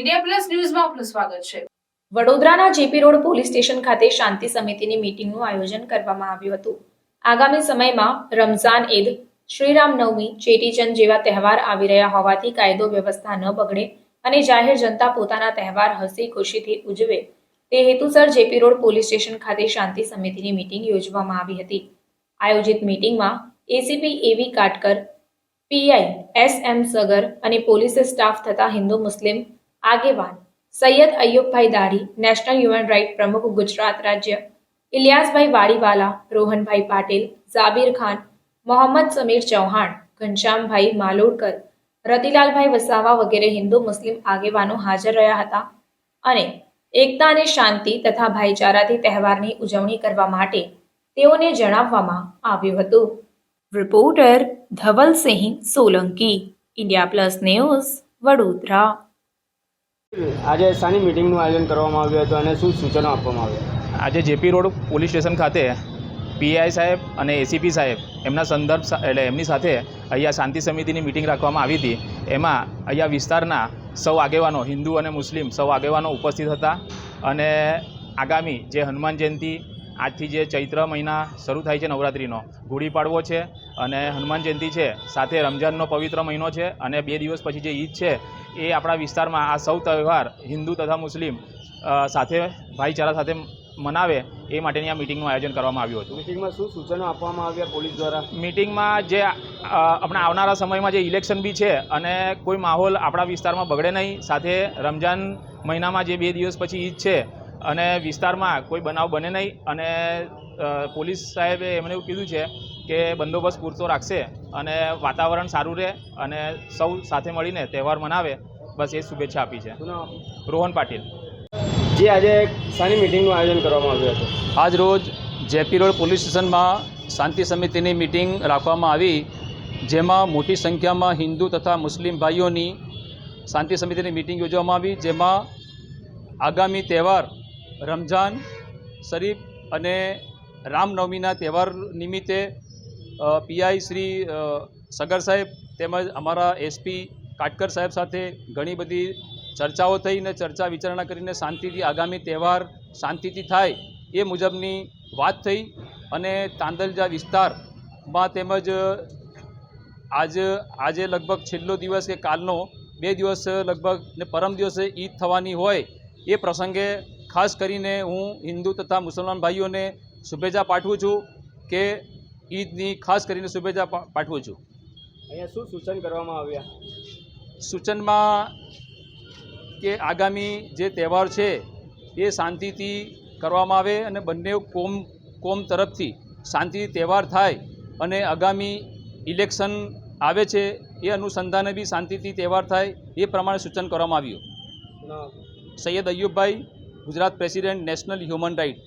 India plus ન્યૂઝમાં આપનું સ્વાગત છે. વડોદરાના જેપી રોડ પોલીસ સ્ટેશન ખાતે શાંતિ સમિતિની મીટિંગનું આયોજન કરવામાં આવ્યું હતું. આગામી સમયમાં રમઝાન, ઈદ, શ્રીરામ નવમી ચેટીચંદ જેવા તહેવાર આવી રહ્યા હોવાથી કાયદો વ્યવસ્થા ન બગડે અને જાહેર જનતા પોતાના તહેવાર હસી ખુશીથી ઉજવે. તે હેતુસર જેપી રોડ પોલીસ સ્ટેશન ખાતે શાંતિ સમિતિની મીટિંગ યોજવામાં આવી હતી. આયોજિત મીટિંગમાં ACP AV Katkar, PI S M Sagar અને પોલીસ સ્ટાફ તથા હિન્દુ મુસ્લિમ આગેવાન સૈયદ અયુબભાઈ દાઢી, નેશનલ હ્યુમન રાઇટ પ્રમુખ, ગુજરાત રાજ્ય ઇલિયાસભાઈ વાડીવાલા, રોહનભાઈ પાટીલ, ઝાબીર ખાન, મોહમ્મદ સમીર ચૌહાણ, ઘનશ્યામભાઈ માલોડકર, રતિલાલભાઈ વસાવા વગેરે હિન્દુ મુસ્લિમ આગેવાનો હાજર રહ્યા હતા અને એકતા અને શાંતિ તથા ભાઈચારાથી તહેવારની ઉજવણી કરવા માટે તેઓને જણાવવામાં આવ્યું હતું. Reporter Dhavalsinh Solanki, India plus news Vadodara. આજે શાની મિટિંગનું આયોજન કરવામાં આવ્યું હતું અને શું સૂચનો આપવામાં આવ્યા? આજે જેપી રોડ પોલીસ સ્ટેશન ખાતે પીઆઈ સાહેબ અને એસીપી સાહેબ એમના સંદર્ભ એટલે એમની સાથે અહીંયા શાંતિ સમિતિની મિટિંગ રાખવામાં આવી હતી. એમાં અહીંયા વિસ્તારના સૌ આગેવાનો, હિન્દુ અને મુસ્લિમ સૌ આગેવાનો ઉપસ્થિત હતા અને આગામી જે હનુમાન જયંતિ, આજથી જે ચૈત્ર મહિના શરૂ થાય છે નવરાત્રિનો, ગુડી પાડવો છે અને હનુમાન જયંતિ છે, સાથે રમજાનનો પવિત્ર મહિનો છે અને બે દિવસ પછી જે ઈદ છે એ આપણા વિસ્તારમાં આ સૌ તહેવાર હિન્દુ તથા મુસ્લિમ સાથે ભાઈચારા સાથે મનાવે એ માટેની આ મિટિંગનું આયોજન કરવામાં આવ્યું હતું. મિટિંગમાં શું સૂચનો આપવામાં આવ્યા પોલીસ દ્વારા? મિટિંગમાં જે આપણા આવનારા સમયમાં જે ઇલેક્શન બી છે અને કોઈ માહોલ આપણા વિસ્તારમાં બગડે નહીં સાથે રમજાન મહિનામાં જે બે દિવસ પછી ઈદ છે અને વિસ્તારમાં કોઈ બનાવ બને નહીં અને પોલીસ સાહેબે એમણે એવું કીધું છે કે બંદોબસ્ત પૂરતો રાખશે અને વાતાવરણ સારું રહે અને સૌ સાથે મળીને તહેવાર મનાવે બસ એ શુભેચ્છા આપી છે? રોહન પાટીલ. જે આજે શાની મિટિંગનું આયોજન કરવામાં આવ્યું હતું. આજ રોજ જેપી રોડ પોલીસ સ્ટેશનમાં શાંતિ સમિતિની મિટિંગ રાખવામાં આવી જેમાં મોટી સંખ્યામાં હિન્દુ તથા મુસ્લિમ ભાઈઓની શાંતિ સમિતિની મિટિંગ યોજવામાં આવી જેમાં આગામી તહેવાર રમઝાન શરીફ અને રામનવમીના તહેવાર નિમિત્તે પીઆઈ શ્રી સગર સાહેબ તેમજ અમારા એસપી કાટકર સાહેબ સાથે ઘણી બધી ચર્ચાઓ થઈ ને ચર્ચા વિચારણા કરીને શાંતિથી આગામી તહેવાર શાંતિથી થાય એ મુજબની વાત થઈ અને તાંદલજા વિસ્તારમાં તેમજ આજ, આજે લગભગ છેલ્લો દિવસ કે કાલનો બે દિવસ લગભગ ને પરમ દિવસે ઈદ થવાની હોય એ પ્રસંગે ખાસ કરીને હું હિન્દુ તથા મુસલમાન ભાઈઓને શુભેચ્છા પાઠવું છું કે ઈદની ખાસ કરીને શુભેચ્છા પાઠવું છું. અહીંયા શું સૂચન કરવામાં આવ્યા? સૂચનમાં કે આગામી જે તહેવાર છે એ શાંતિથી કરવામાં આવે અને બંને કોમ કોમ તરફથી શાંતિથી તહેવાર થાય અને આગામી ઇલેક્શન આવે છે એ અનુસંધાને બી શાંતિથી તહેવાર થાય એ પ્રમાણે સૂચન કરવામાં આવ્યું? Sayyed Ayubbhai Gujarat president national human right.